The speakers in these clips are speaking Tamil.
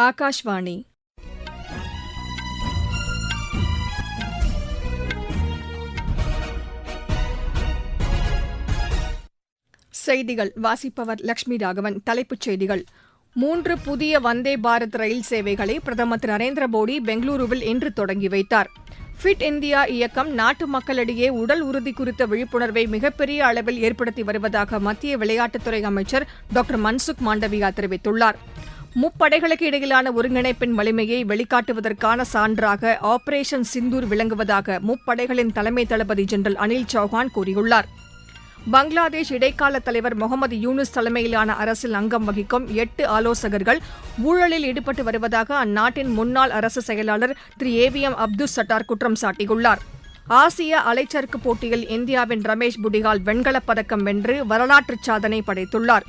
ஆகாஷ்வாணி செய்திகள். வாசிப்பவர் லட்சுமி ராகவன். தலைப்புச் செய்திகள். மூன்று புதிய வந்தே பாரத் ரயில் சேவைகளை பிரதமர் திரு நரேந்திர மோடி பெங்களூருவில் இன்று தொடங்கி வைத்தார். ஃபிட் இந்தியா இயக்கம் நாட்டு மக்களிடையே உடல் உறுதி குறித்த விழிப்புணர்வை மிகப்பெரிய அளவில் ஏற்படுத்தி வருவதாக மத்திய விளையாட்டுத்துறை அமைச்சர் டாக்டர் மன்சுக் மாண்டவியா தெரிவித்துள்ளார். முப்படைகளுக்கு இடையிலான ஒருங்கிணைப்பின் வலிமையை வெளிக்காட்டுவதற்கான சான்றாக ஆபரேஷன் சிந்தூர் விளங்குவதாக முப்படைகளின் தலைமை தளபதி ஜெனரல் அனில் சௌஹான் கூறியுள்ளார். பங்களாதேஷ் இடைக்கால தலைவர் முகமது யூனுஸ் தலைமையிலான அரசில் அங்கம் வகிக்கும் எட்டு ஆலோசகர்கள் ஊழலில் ஈடுபட்டு வருவதாக அந்நாட்டின் முன்னாள் அரசு செயலாளர் திரு A V M Abdul Sattar குற்றம் சாட்டியுள்ளார். ஆசிய அலைச்சறுக்கு போட்டியில் இந்தியாவின் ரமேஷ் புடிகால் வெண்கலப் பதக்கம் வென்று வரலாற்று சாதனை படைத்துள்ளார்.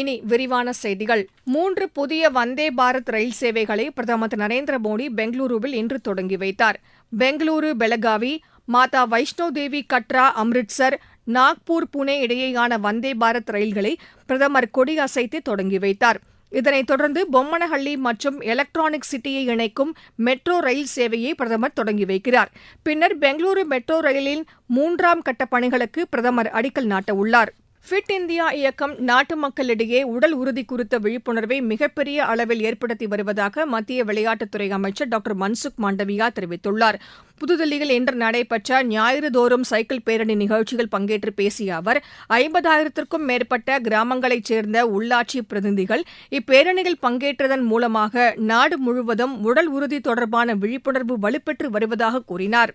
இனி விரிவான செய்திகள். மூன்று புதிய வந்தே பாரத் ரயில் சேவைகளை பிரதமர் திரு நரேந்திர மோடி பெங்களூருவில் இன்று தொடங்கி வைத்தார். பெங்களூரு பெலகாவி மாதா வைஷ்ணோ தேவி கட்ரா அம்ரிட்சர் நாக்பூர் புனே இடையேயான வந்தே பாரத் ரயில்களை பிரதமர் கொடியசைத்து தொடங்கி வைத்தார். இதனைத் தொடர்ந்து பொம்மனஹள்ளி மற்றும் எலக்ட்ரானிக் சிட்டியை இணைக்கும் மெட்ரோ ரயில் சேவையை பிரதமர் தொடங்கி வைக்கிறார். பின்னர் பெங்களூரு மெட்ரோ ரயிலின் மூன்றாம் கட்ட பணிகளுக்கு பிரதமர் அடிக்கல் நாட்டவுள்ளார். ஃபிட் இந்தியா இயக்கம் நாட்டு மக்களிடையே உடல் உறுதி குறித்த விழிப்புணர்வை மிகப்பெரிய அளவில் ஏற்படுத்தி வருவதாக மத்திய விளையாட்டுத்துறை அமைச்சர் டாக்டர் மன்சுக் மாண்டவியா தெரிவித்துள்ளார். புதுதில்லியில் இன்று நடைபெற்ற ஞாயிறுதோறும் சைக்கிள் பேரணி நிகழ்ச்சியில் பங்கேற்று பேசிய அவர் ஐம்பதாயிரத்திற்கும் மேற்பட்ட கிராமங்களைச் சேர்ந்த உள்ளாட்சி பிரதிநிதிகள் இப்பேரணியில் பங்கேற்றதன் மூலமாக நாடு முழுவதும் உடல் உறுதி தொடர்பான விழிப்புணர்வு வலுப்பெற்று வருவதாக கூறினார்.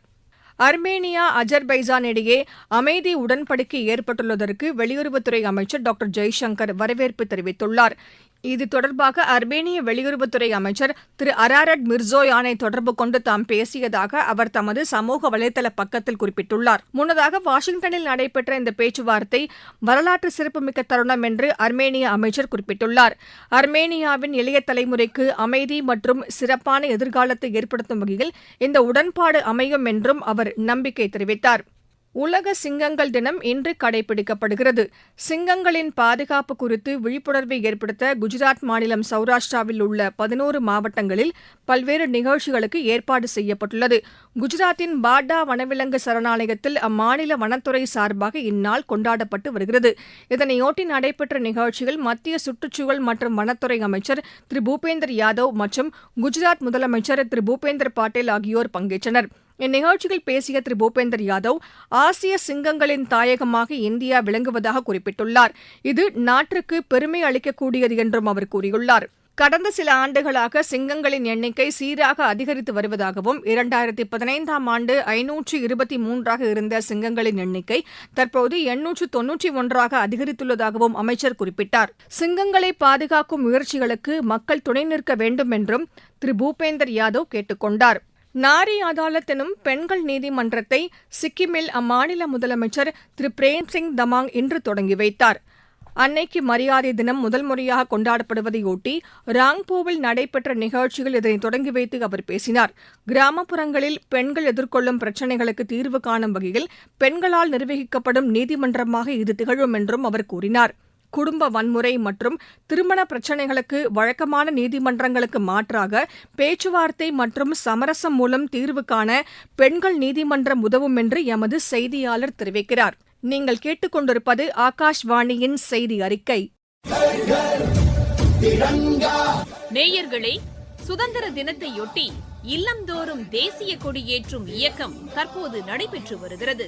அர்மேனியா அஜர்பைஜான் இடையே அமைதி உடன்படிக்கை ஏற்பட்டுள்ளதற்கு வெளியுறவுத்துறை அமைச்சர் டாக்டர் ஜெய்சங்கர் வரவேற்பு தெரிவித்துள்ளார். இது தொடர்பாக அர்மேனிய வெளியுறவுத்துறை அமைச்சர் திரு அராரட் மிர்சோயானை தொடர்பு கொண்டு தாம் பேசியதாக அவர் தமது சமூக வலைதள பக்கத்தில் குறிப்பிட்டுள்ளார். முன்னதாக வாஷிங்டனில் நடைபெற்ற இந்த பேச்சுவார்த்தை வரலாற்று சிறப்புமிக்க தருணம் என்று அர்மேனிய அமைச்சர் குறிப்பிட்டுள்ளார். அர்மேனியாவின் இளைய தலைமுறைக்கு அமைதி மற்றும் சிறப்பான எதிர்காலத்தை ஏற்படுத்தும் வகையில் இந்த உடன்பாடு அமையும் என்றும் அவர் நம்பிக்கை தெரிவித்தார். உலக சிங்கங்கள் தினம் இன்று கடைபிடிக்கப்படுகிறது. சிங்கங்களின் பாதுகாப்பு குறித்து விழிப்புணர்வை ஏற்படுத்த குஜராத் மாநிலம் சௌராஷ்டிராவில் உள்ள பதினோரு மாவட்டங்களில் பல்வேறு நிகழ்ச்சிகளுக்கு ஏற்பாடு செய்யப்பட்டுள்ளது. குஜராத்தின் பாட்டா வனவிலங்கு சரணாலயத்தில் அம்மாநில வனத்துறை சார்பாக இந்நாள் கொண்டாடப்பட்டு வருகிறது. இதனையொட்டி நடைபெற்ற நிகழ்ச்சியில் மத்திய சுற்றுச்சூழல் மற்றும் வனத்துறை அமைச்சர் திரு. பூபேந்தர் யாதவ் மற்றும் குஜராத் முதலமைச்சர் திரு. பூபேந்தர் பாட்டேல் ஆகியோர் பங்கேற்றனர். இந்நிகழ்ச்சியில் பேசிய திரு. பூபேந்தர் யாதவ் ஆசிய சிங்கங்களின் தாயகமாக இந்தியா விளங்குவதாக குறிப்பிட்டுள்ளார். இது நாட்டிற்கு பெருமை அளிக்கக்கூடியது என்றும் அவர் கூறியுள்ளார். கடந்த சில ஆண்டுகளாக சிங்கங்களின் எண்ணிக்கை சீராக அதிகரித்து வருவதாகவும் இரண்டாயிரத்தி பதினைந்தாம் ஆண்டு ஐநூற்று இருபத்தி மூன்றாக இருந்த சிங்கங்களின் எண்ணிக்கை தற்போது எண்ணூற்று தொன்னூற்றி ஒன்றாக அதிகரித்துள்ளதாகவும் அமைச்சர் குறிப்பிட்டார். சிங்கங்களை பாதுகாக்கும் முயற்சிகளுக்கு மக்கள் துணை நிற்க வேண்டும் என்றும் திரு. பூபேந்தர் யாதவ் கேட்டுக் கொண்டாா் நாரி அதாலத் எனும் பெண்கள் நீதிமன்றத்தை சிக்கிமில் அம்மாநில முதலமைச்சர் திரு. பிரேம்சிங் தமாங் இன்று தொடங்கி வைத்தார். அன்னைக்கு மரியாதை தினம் முதல் முறையாக கொண்டாடப்படுவதையொட்டி ராங்போவில் நடைபெற்ற நிகழ்ச்சியில் இதனை தொடங்கி வைத்து அவர் பேசினார். கிராமப்புறங்களில் பெண்கள் எதிர்கொள்ளும் பிரச்சினைகளுக்கு தீர்வு காணும் வகையில் பெண்களால் நிர்வகிக்கப்படும் நீதிமன்றமாக இது திகழும் என்றும் அவர் கூறினார். குடும்ப வன்முறை மற்றும் திருமண பிரச்சினைகளுக்கு வழக்கமான நீதிமன்றங்களுக்கு மாற்றாக பேச்சுவார்த்தை மற்றும் சமரசம் மூலம் தீர்வு காண பெண்கள் நீதிமன்றம் உதவும் என்று எமது செய்தியாளர் தெரிவிக்கிறார். நீங்கள் கேட்டுக்கொண்டிருப்பது ஆகாஷ்வாணியின் செய்தி அறிக்கை. நேயர்களே சுதந்திர தினத்தையொட்டி இல்லந்தோறும் தேசிய கொடியேற்றும் இயக்கம் தற்போது நடைபெற்று வருகிறது.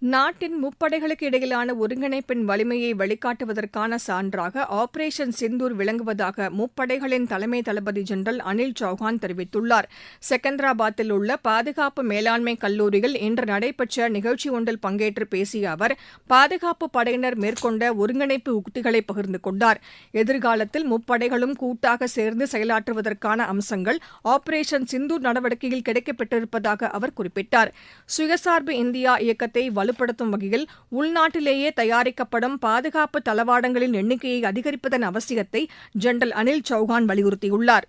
நாட்டின் முப்படைகளுக்கு இடையிலான ஒருங்கிணைப்பின் வலிமையை வெளிக்காட்டுவதற்கான சான்றாக ஆபரேஷன் சிந்தூர் விளங்குவதாக முப்படைகளின் தலைமை தளபதி ஜெனரல் அனில் சௌஹான் தெரிவித்துள்ளார். செகந்திராபாத்தில் உள்ள பாதுகாப்பு மேலாண்மை கல்லூரியில் இன்று நடைபெற்ற நிகழ்ச்சி ஒன்றில் பங்கேற்று பேசிய அவர் பாதுகாப்பு படையினர் மேற்கொண்ட ஒருங்கிணைப்பு உக்திகளை பகிர்ந்து கொண்டார். எதிர்காலத்தில் முப்படைகளும் கூட்டாக சேர்ந்து செயலாற்றுவதற்கான அம்சங்கள் ஆபரேஷன் சிந்தூர் நடவடிக்கையில் கிடைக்கப்பெற்றிருப்பதாக அவர் குறிப்பிட்டார். சுயசார்பு இந்தியா இயக்கத்தை வலுப்படுத்தும் வகையில் உள்நாட்டிலேயே தயாரிக்கப்படும் பாதுகாப்பு தளவாடங்களின் எண்ணிக்கையை அதிகரிப்பதன் அவசியத்தை ஜெனரல் அனில் சௌஹான் வலியுறுத்தியுள்ளார்.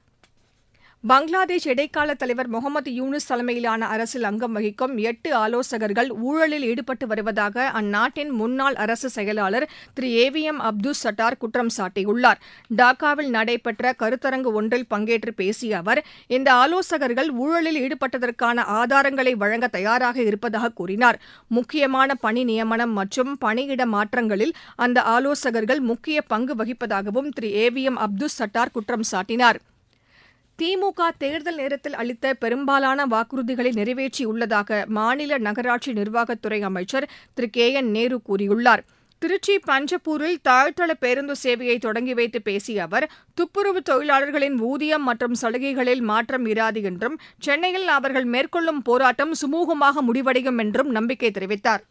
பங்களாதேஷ் இடைக்கால தலைவர் முகமது யூனுஸ் தலைமையிலான அரசில் அங்கம் வகிக்கும் எட்டு ஆலோசகர்கள் ஊழலில் ஈடுபட்டு வருவதாக அந்நாட்டின் முன்னாள் அரசு செயலாளர் திரு A V M Abdul Sattar குற்றம் சாட்டியுள்ளார். டாக்காவில் நடைபெற்ற கருத்தரங்கு ஒன்றில் பங்கேற்று பேசிய அவர் இந்த ஆலோசகர்கள் ஊழலில் ஈடுபட்டதற்கான ஆதாரங்களை வழங்க தயாராக இருப்பதாக கூறினார். முக்கியமான பணி நியமனம் மற்றும் பணியிட மாற்றங்களில் அந்த ஆலோசகர்கள் முக்கிய பங்கு வகிப்பதாகவும் திரு A V M Abdul Sattar குற்றம் சாட்டினார். திமுக தேர்தல் நேரத்தில் அளித்த பெரும்பாலான வாக்குறுதிகளை நிறைவேற்றியுள்ளதாக மாநில நகராட்சி நிர்வாகத்துறை அமைச்சர் திரு. கே. என். நேரு கூறியுள்ளார். திருச்சி பஞ்சப்பூரில் தாழ்த்தள பேருந்து சேவையை தொடங்கி வைத்து பேசிய அவர் துப்புரவு தொழிலாளர்களின் ஊதியம் மற்றும் சலுகைகளில் மாற்றம் இராது என்றும் சென்னையில் அவர்கள் மேற்கொள்ளும் போராட்டம் சுமூகமாக முடிவடையும் என்றும் நம்பிக்கை தெரிவித்தார்.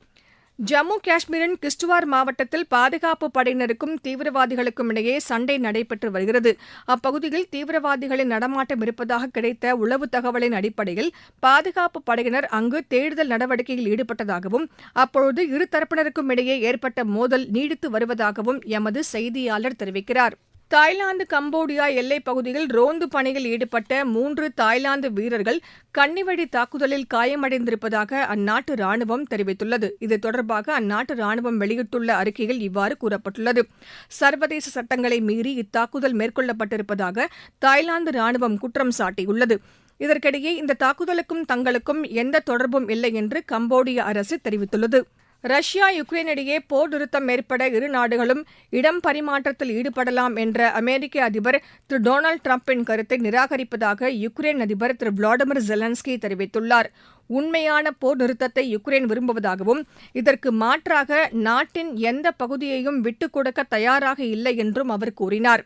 ஜம்மு காஷ்மீரின் கிஸ்துவார் மாவட்டத்தில் பாதுகாப்பு படையினருக்கும் தீவிரவாதிகளுக்கும் இடையே சண்டை நடைபெற்று வருகிறது. அப்பகுதியில் தீவிரவாதிகளின் நடமாட்டம் இருப்பதாக கிடைத்த உளவு தகவலின் அடிப்படையில் பாதுகாப்பு படையினர் அங்கு தேடுதல் நடவடிக்கையில் ஈடுபட்டதாகவும் அப்பொழுது இருதரப்பினருக்கும் இடையே ஏற்பட்ட மோதல் நீடித்து வருவதாகவும் எமது செய்தியாளர் தெரிவிக்கிறார். தாய்லாந்து கம்போடியா எல்லைப் பகுதியில் ரோந்து பணியில் ஈடுபட்ட மூன்று தாய்லாந்து வீரர்கள் கன்னிவழி தாக்குதலில் காயமடைந்திருப்பதாக அந்நாட்டு ராணுவம் தெரிவித்துள்ளது. இது தொடர்பாக அந்நாட்டு ராணுவம் வெளியிட்டுள்ள அறிக்கையில் இவ்வாறு கூறப்பட்டுள்ளது. சர்வதேச சட்டங்களை மீறி இத்தாக்குதல் மேற்கொள்ளப்பட்டிருப்பதாக தாய்லாந்து ராணுவம் குற்றம் சாட்டியுள்ளது. இதற்கிடையே இந்த தாக்குதலுக்கும் தங்களுக்கும் எந்த தொடர்பும் இல்லை என்று கம்போடிய அரசு தெரிவித்துள்ளது. ரஷ்யா யுக்ரைன் இடையே போர் நிறுத்தம் ஏற்பட இரு நாடுகளும் இடம் பரிமாற்றத்தில் ஈடுபடலாம் என்ற அமெரிக்க அதிபர் திரு டொனால்டு டிரம்பின் கருத்தை நிராகரிப்பதாக யுக்ரைன் அதிபர் திரு விளாடிமிர் ஜெலன்ஸ்கி தெரிவித்துள்ளார். உண்மையான போர் நிறுத்தத்தை யுக்ரைன் விரும்புவதாகவும் இதற்கு மாற்றாக நாட்டின் எந்த பகுதியையும் விட்டுக் கொடுக்க தயாராக இல்லை என்றும் அவர் கூறினார்.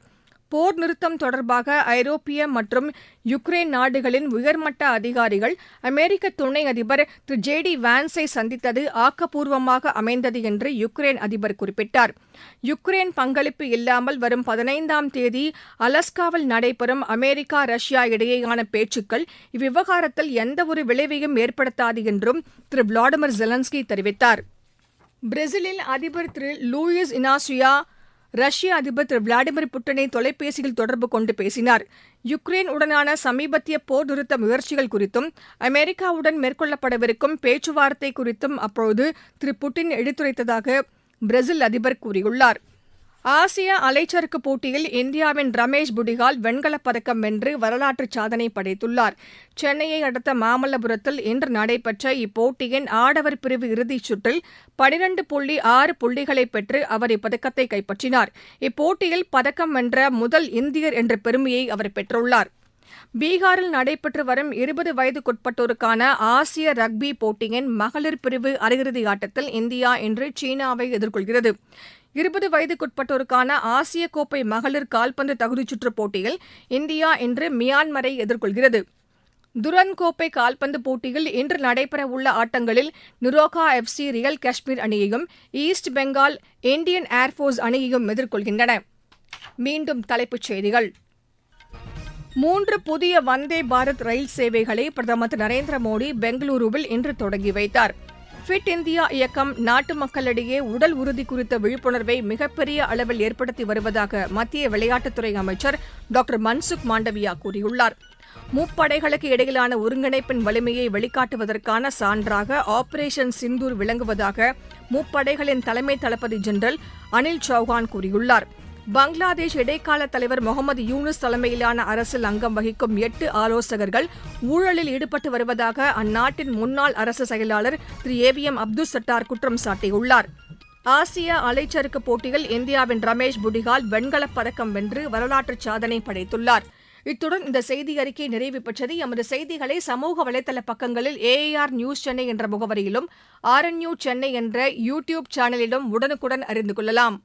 போர் நிறுத்தம் தொடர்பாக ஐரோப்பிய மற்றும் யுக்ரைன் நாடுகளின் உயர்மட்ட அதிகாரிகள் அமெரிக்க துணை அதிபர் திரு ஜே டி வான்ஸை சந்தித்தது ஆக்கப்பூர்வமாக அமைந்தது என்று யுக்ரைன் அதிபர் குறிப்பிட்டார். யுக்ரைன் பங்களிப்பு இல்லாமல் வரும் பதினைந்தாம் தேதி அலஸ்காவில் நடைபெறும் அமெரிக்கா ரஷ்யா இடையேயான பேச்சுக்கள் இவ்விவகாரத்தில் எந்தவொரு விளைவையும் ஏற்படுத்தாது என்றும் திரு விளாடிமிர் ஜெலன்ஸ்கி தெரிவித்தார். பிரேசிலில் அதிபர் திரு லூயிஸ் இனாசியா ரஷ்ய அதிபர் திரு விளாடிமிர் புட்டினை தொலைபேசியில் தொடர்பு கொண்டு பேசினார். யுக்ரைன் உடனான சமீபத்திய போர் நிறுத்த முயற்சிகள் குறித்தும் அமெரிக்காவுடன் மேற்கொள்ளப்படவிருக்கும் பேச்சுவார்த்தை குறித்தும் அப்போது திரு புட்டின் எடுத்துரைத்ததாக பிரேசில் அதிபர் கூறியுள்ளார். ஆசிய அலைச்சறுக்கு போட்டியில் இந்தியாவின் ரமேஷ் புடிகால் வெண்கலப் பதக்கம் வென்று வரலாற்று சாதனை படைத்துள்ளார். சென்னையை அடுத்த மாமல்லபுரத்தில் இன்று நடைபெற்ற இப்போட்டியின் ஆடவர் பிரிவு இறுதிச் சுற்றில் பனிரண்டு புள்ளி ஆறு புள்ளிகளை பெற்று அவர் இப்பதக்கத்தை கைப்பற்றினார். இப்போட்டியில் பதக்கம் வென்ற முதல் இந்தியர் என்ற பெருமையை அவர் பெற்றுள்ளார். பீகாரில் நடைபெற்று வரும் இருபது வயதுக்குட்பட்டோருக்கான ஆசிய ரக்பி போட்டியின் மகளிர் பிரிவு அரையிறுதி ஆட்டத்தில் இந்தியா இன்று சீனாவை எதிர்கொள்கிறது. இருபது வயதுக்குட்பட்டோருக்கான ஆசிய கோப்பை மகளிர் கால்பந்து தகுதிச்சுற்றுப் போட்டியில் இந்தியா இன்று மியான்மரை எதிர்கொள்கிறது. துரன் கோப்பை கால்பந்து போட்டியில் இன்று நடைபெறவுள்ள ஆட்டங்களில் நிரோகா எஃப்சி ரியல் காஷ்மீர் அணியையும் ஈஸ்ட் பெங்கால் இந்தியன் ஏர்ஃபோர்ஸ் அணியையும் எதிர்கொள்கின்றன. மீண்டும் தலைப்புச் செய்திகள். மூன்று புதிய வந்தே பாரத் ரயில் சேவைகளை பிரதமர் திரு நரேந்திர மோடி பெங்களூருவில் இன்று தொடங்கி வைத்தார். ஃபிட் இந்தியா இயக்கம் நாட்டு மக்களிடையே உடல் உறுதி குறித்த விழிப்புணர்வை மிகப்பெரிய அளவில் ஏற்படுத்தி வருவதாக மத்திய விளையாட்டுத்துறை அமைச்சர் டாக்டர் மன்சுக் மாண்டவியா கூறியுள்ளார். முப்படைகளுக்கு இடையிலான ஒருங்கிணைப்பின் வலிமையை வெளிக்காட்டுவதற்கான சான்றாக ஆபரேஷன் சிந்தூர் விளங்குவதாக முப்படைகளின் தலைமை தளபதி ஜெனரல் அனில் சௌஹான் கூறியுள்ளார். பங்களாதேஷ் இடைக்கால தலைவர் முகமது யூனுஸ் தலைமையிலான அரசில் அங்கம் வகிக்கும் எட்டு ஆலோசகர்கள் ஊழலில் ஈடுபட்டு வருவதாக அந்நாட்டின் முன்னாள் அரசு செயலாளர் திரு A V M Abdul Sattar குற்றம் சாட்டியுள்ளார். ஆசிய அலைச்சறுக்கு போட்டியில் இந்தியாவின் ரமேஷ் புடிகால் வெண்கலப் பதக்கம் வென்று வரலாற்று சாதனை படைத்துள்ளார். இத்துடன் இந்த செய்தி அறிக்கை நிறைவு பெற்றது. எமது செய்திகளை சமூக வலைதள பக்கங்களில் ஏஏஆர் நியூஸ் சென்னை என்ற முகவரியிலும் ஆர்என்யூ சென்னை என்ற யூ டியூப் சேனலிலும் உடனுக்குடன் அறிந்து கொள்ளலாம்.